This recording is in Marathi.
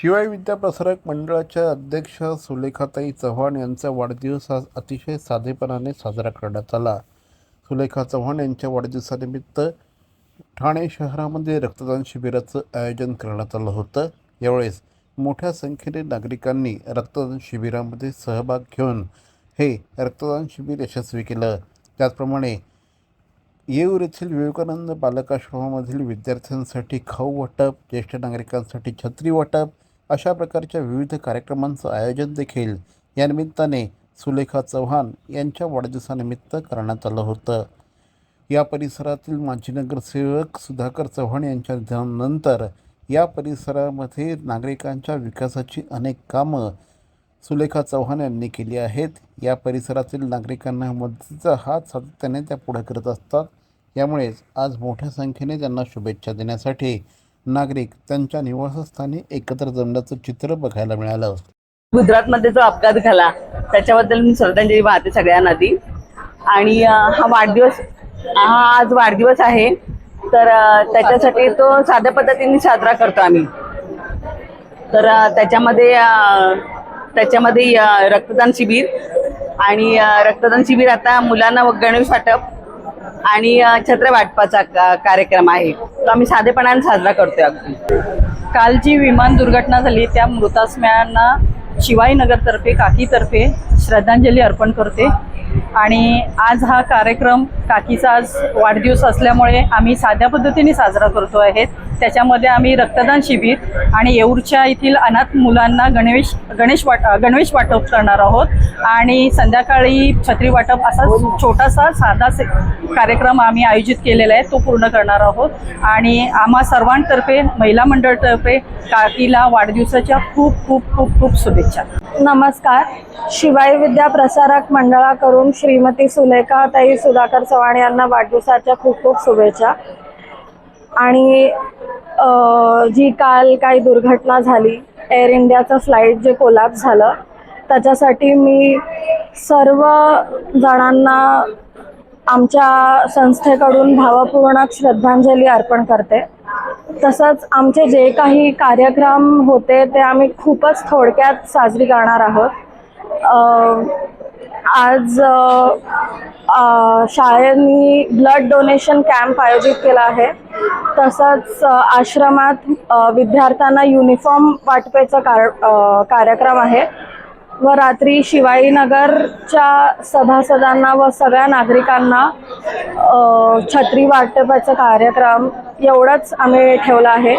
शिवाय विद्याप्रसारक मंडळाच्या अध्यक्ष सुलेखाताई चव्हाण यांचा वाढदिवस आज अतिशय साधेपणाने साजरा करण्यात आला. सुलेखा चव्हाण यांच्या वाढदिवसानिमित्त ठाणे शहरामध्ये रक्तदान शिबिराचं आयोजन करण्यात आलं होतं. यावेळेस मोठ्या संख्येने नागरिकांनी रक्तदान शिबिरामध्ये सहभाग घेऊन हे रक्तदान शिबिर यशस्वी केलं. त्याचप्रमाणे येऊर येथील विवेकानंद बालकाश्रमामधील विद्यार्थ्यांसाठी खाऊ वाटप ज्येष्ठ नागरिकांसाठी छत्री वाटप अशा प्रकारच्या विविध कार्यक्रमांचं आयोजन देखील या निमित्ताने सुलेखा चव्हाण यांच्या वाढदिवसानिमित्त करण्यात आलं होतं. या परिसरातील माजी नगरसेवक सुधाकर चव्हाण यांच्या निधनानंतर या परिसरामध्ये नागरिकांच्या विकासाची अनेक कामं सुलेखा चव्हाण यांनी केली आहेत. या परिसरातील नागरिकांना मदतीचा हात सातत्याने त्या पुढे करत असतात. यामुळेच आज मोठ्या संख्येने त्यांना शुभेच्छा देण्यासाठी नागरिक त्यांच्या निवासस्थानी एकत्र जमल्याचं चित्र बघायला मिळालं. गुजरातमध्ये जो अपघात झाला त्याच्याबद्दल मी श्रद्धांजली वाहते सगळ्यांना ती आणि हा वाढदिवस हा आज वाढदिवस आहे. तर त्याच्यासाठी तो साध्या पद्धतीने साजरा करतो आम्ही. तर त्याच्यामध्ये त्याच्यामध्ये रक्तदान शिबिर. आणि रक्तदान शिबिर आता मुलांना गणेश वाटप आणि छत्र वाटपाचा का- कार्यक्रम आहे. तो आम्ही साधेपणाने साजरा करतोय अगदी. काल जी विमान दुर्घटना झाली त्या मृतास्म्यांना शिवाईनगरतर्फे काकीतर्फे श्रद्धांजली अर्पण करते. आणि आज हा कार्यक्रम काकीचा आज वाढदिवस असल्यामुळे आम्ही साध्या पद्धतीने साजरा करतो आहेत त्याच्यामध्ये आम्ही रक्तदान शिबिर आणि येऊरच्या येथील अनाथ मुलांना गणवेश गणेश वाट गणवेश वाटप करणार आहोत. आणि संध्याकाळी छत्री वाटप असा छोटासा साधा कार्यक्रम आम्ही आयोजित केलेला आहे तो पूर्ण करणार आहोत. आणि आम्हा सर्वांतर्फे महिला मंडळतर्फे काकीला वाढदिवसाच्या खूप खूप खूप खूप शुभेच्छा. नमस्कार. शिवाय विद्या प्रसारक मंडळाकडून श्रीमती सुलेखा ताई सुधाकर चव्हाण यांना वाढदिवसाच्या खूप खूप शुभेच्छा. आणि जी काल काही दुर्घटना झाली एअर इंडियाचं फ्लाईट जे कोलॅप्स झालं त्याच्यासाठी मी सर्व जणांना आमच्या संस्थेकडून भावपूर्ण श्रद्धांजली अर्पण करते. तसंच आमचे जे काही कार्यक्रम होते ते आम्ही खूपच थोडक्यात साजरी करणार आहोत. आज शाळेनी ब्लड डोनेशन कॅम्प आयोजित केला आहे. तसंच आश्रमात विद्यार्थ्यांना युनिफॉर्म वाटपेचा कार कार्यक्रम आहे. व रात्री शिवाईनगरच्या सभासदांना व सगळ्या नागरिकांना छत्री वाटपाचा कार्यक्रम एवढंच आम्ही ठेवला आहे.